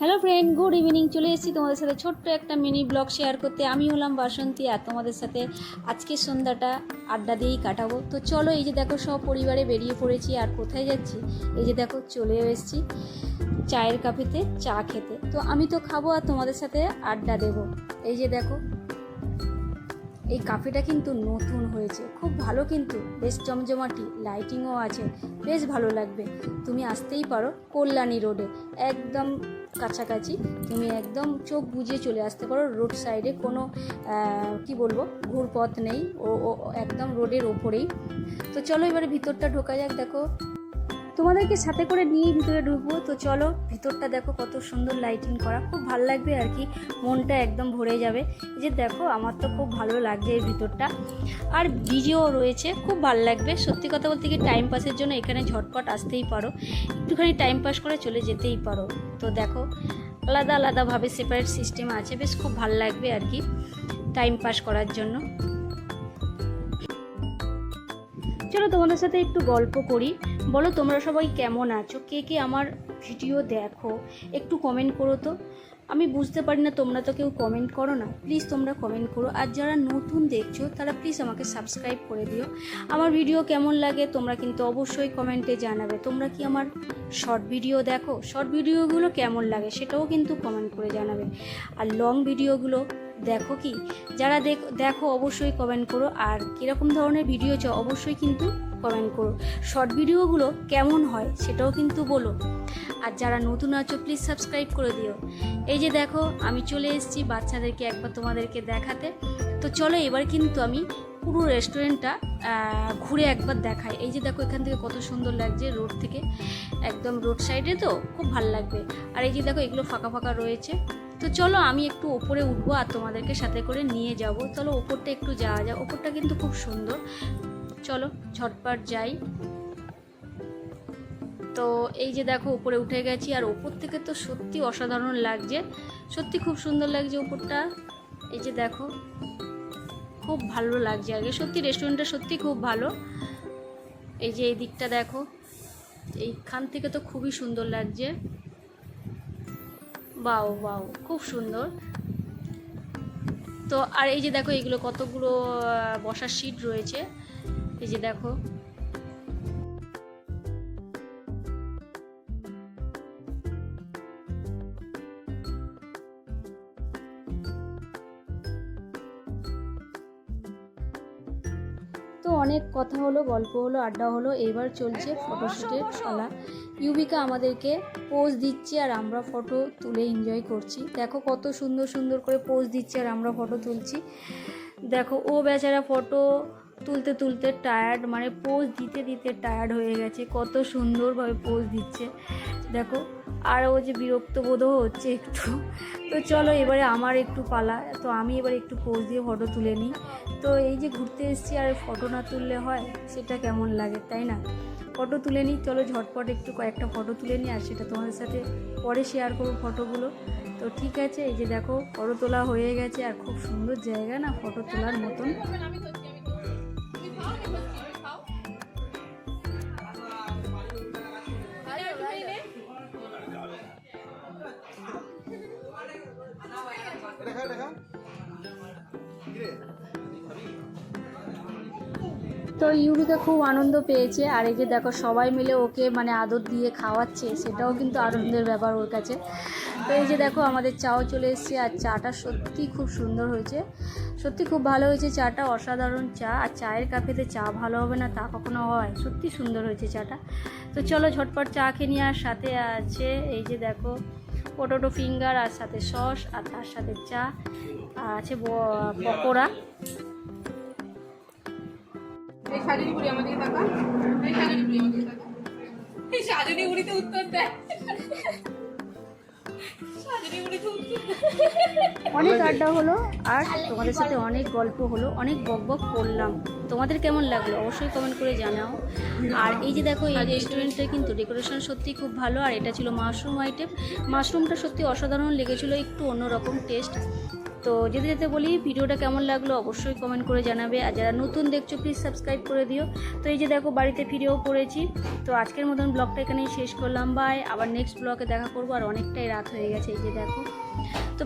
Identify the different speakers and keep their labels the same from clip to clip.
Speaker 1: Hello friend good evening চলে এসেছি তোমাদের সাথে ছোট্ট একটা মিনি ব্লগ শেয়ার করতে। আমি হলাম বাসন্তী আর তোমাদের সাথে আজকের সন্ধ্যাটা আড্ডা দিয়েই কাটাবো। তো চলো এই যে দেখো সব পরিবারে বেরিয়ে পড়েছি আর কোথায় যাচ্ছি? এই যে দেখো চলে এসেছি চায়ের কাপেতে চা খেতে। তো আমি তো খাব আর তোমাদের সাথে আড্ডা দেবো। এই যে দেখো, এই কাফেটা কিন্তু নতুন হয়েছে। খুব ভালো কিন্তু, বেশ জমজমাটি লাইটিংও আছে, বেশ ভালো লাগবে। তুমি আসতেই পারো কল্যাণী রোডে একদম কাছাকাছি, তুমি একদম চোখ বুঝিয়ে চলে আসতে পারো, রোড সাইডে কোনো কি বলব, ঘুরপথ নেই ও, একদম রোডের ওপরেই। তো চলো এবারে ভিতরটা ঢোকা যাক, দেখো। তোমাদেরকে সাথে করে নিয়ে ভিতরে ঢুকবো। তো চলো, ভিতরটা দেখো কত সুন্দর লাইটিং করা। খুব ভালো লাগবে আর কি, মনটা একদম ভরে যাবে। যে দেখো, আমার তো খুব ভালো লাগছে এই ভিতরটা। আর ভিডিও রয়েছে, খুব ভালো লাগবে। সত্যি কথা বলতে কি টাইম পাসের জন্য এখানে ঝটপট আসতেই পারো। একটুখানি টাইম পাস করে চলে যেতেই পারো। তো দেখো, আলাদা আলাদাভাবে সেপারেট সিস্টেম আছে। বেশ খুব ভালো লাগবে আর কি টাইম পাস করার জন্য। চলো তোমাদের সাথে একটু গল্প করি। বলো তোমরা সবাই কেমন আছো? কে কে আমার ভিডিও দেখো? একটু কমেন্ট করো তো। আমি বুঝতে পারি না, তোমরা তো কেউ কমেন্ট করো না। প্লিজ তোমরা কমেন্ট করো। আর যারা নতুন দেখছ, তারা প্লিজ আমাকে সাবস্ক্রাইব করে দিও। আমার ভিডিও কেমন লাগে, তোমরা কিন্তু অবশ্যই কমেন্টে জানাবে। তোমরা কি আমার শর্ট ভিডিও দেখো? শর্ট ভিডিওগুলো কেমন লাগে, সেটাও কিন্তু কমেন্ট করে জানাবে। আর লং ভিডিওগুলো দেখো কি? যারা দেখ অবশ্যই কমেন্ট করো। আর কীরকম ধরনের ভিডিও চাও অবশ্যই কিন্তু কমেন্ট করো। শর্ট ভিডিওগুলো কেমন হয় সেটাও কিন্তু বলো। আর যারা নতুন আছো প্লিজ সাবস্ক্রাইব করে দিও। এই যে দেখো, আমি চলে এসেছি বাচ্চাদেরকে একবার তোমাদেরকে দেখাতে। তো চলো এবার কিন্তু আমি পুরো রেস্টুরেন্টটা ঘুরে একবার দেখাই। এই যে দেখো, এখান থেকে কত সুন্দর লাগছে রোড থেকে। একদম রোড সাইডে তো, খুব ভালো লাগবে। আর এই যে দেখো, এগুলো ফাঁকা ফাঁকা রয়েছে। তো চলো আমি একটু ওপরে উঠবো আর তোমাদেরকে সাথে করে নিয়ে যাব। চলো ওপরটা একটু যাওয়া যায় ওপরটা কিন্তু খুব সুন্দর। চলো, ঝটপট যাই। তো এই যে দেখো উপরে উঠে গেছি। আর ওপর থেকে তো সত্যি অসাধারণ লাগছে। সত্যি খুব সুন্দর লাগছে উপরটা এই যে দেখো, খুব ভালো লাগছে আগে। সত্যি রেস্টুরেন্টটা সত্যি খুব ভালো। এই যে এই দিকটা দেখো, এইখান থেকে তো খুবই সুন্দর লাগছে। বাও বাউ খুব সুন্দর। তো, আর এই যে দেখো, এগুলো কতগুলো বসার সিট রয়েছে। এই যে দেখো তো অনেক কথা হলো, গল্প হলো, আড্ডা হলো, এবার চলছে ফটোশ্যুটের চলা ইউবিকা আমাদেরকে পোজ দিচ্ছে আর আমরা ফটো তুলে এনজয় করছি। দেখো কত সুন্দর সুন্দর করে পোজ দিচ্ছে আর আমরা ফটো তুলছি। দেখো, ও বেচারা ফটো তুলতে তুলতে টায়ার্ড মানে পোজ দিতে দিতে টায়ার্ড হয়ে গেছে। কত সুন্দরভাবে পোজ দিচ্ছে। দেখো আর ও যে বিরক্ত বোধও হচ্ছে একটু। তো চলো এবারে আমার একটু পালা। তো আমি এবার একটু পোজ দিয়ে ফটো তুলে নিই। তো এই যে ঘুরতে এসেছি আর ফটো না তুললে হয়, সেটা কেমন লাগে, তাই না? ফটো তুলে নিই, চলো ঝটপট একটু কয়েকটা ফটো তুলে নিই আর সেটা তোমাদের সাথে পরে শেয়ার করব ফটোগুলো তো ঠিক আছে, এই যে দেখো ফটো তোলা হয়ে গেছে আর খুব সুন্দর জায়গা না ফটো তোলার মতন।
Speaker 2: দেখা দেখা
Speaker 1: তো ইউরিকা খুব আনন্দ পেয়েছে আর এই যে দেখো সবাই মিলে ওকে মানে আদর দিয়ে খাওয়াচ্ছে সেটাও কিন্তু আনন্দের ব্যাপার ওর কাছে। তো এই যে দেখো আমাদের চাও চলে এসেছে আর চাটা সত্যি খুব সুন্দর হয়েছে। সত্যি খুব ভালো হয়েছে চাটা অসাধারণ চা। আর চায়ের কাপেতে চা ভালো হবে না তা কখনো হয়। সত্যি সুন্দর হয়েছে চাটা। তো চলো ঝটপট চা খেয়ে নিয়ে আর সাথে আছে এই যে দেখো পটোটো ফিঙ্গার আর সাথে সস, আর তার সাথে চা, আর আছে পকোড়া।
Speaker 3: এই আমাদের তাকা
Speaker 1: অনেক আড্ডা হলো আর তোমাদের সাথে অনেক গল্প হলো, অনেক বক বক করলাম। তোমাদের কেমন লাগল অবশ্যই কমেন্ট করে জানাও। আর এই যে দেখো, এই রেস্টুরেন্টে কিন্তু ডেকোরেশন সত্যি খুব ভালো, আর এটা ছিল মাশরুম আইটেম মাশরুমটা সত্যি অসাধারণ লেগেছিলো, একটু অন্যরকম টেস্ট তো যেতে যেতে বলি, ভিডিওটা কেমন লাগল অবশ্যই কমেন্ট করে জানাবে। আর যারা নতুন দেখছ প্লিজ সাবস্ক্রাইব করে দিও। তো এই যে দেখো, বাড়িতে ফিরেও পড়েছি। তো আজকের মতন ব্লগটা এখানেই শেষ করলাম। বাই আবার নেক্সট ব্লগে দেখা করব। আর অনেকটাই রাত হয়ে গেছে এই যে দেখো। তো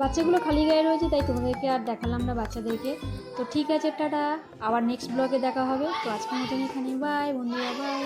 Speaker 1: বাচ্চাগুলো খালি গায়ে রয়েছে, তাই তোমাদেরকে আর দেখালাম না বাচ্চাদেরকে। তো ঠিক আছে, টাটা। আবার নেক্সট ব্লগে দেখা হবে। তো আজকের মতন এখানে বাই বন্ধুরা বাই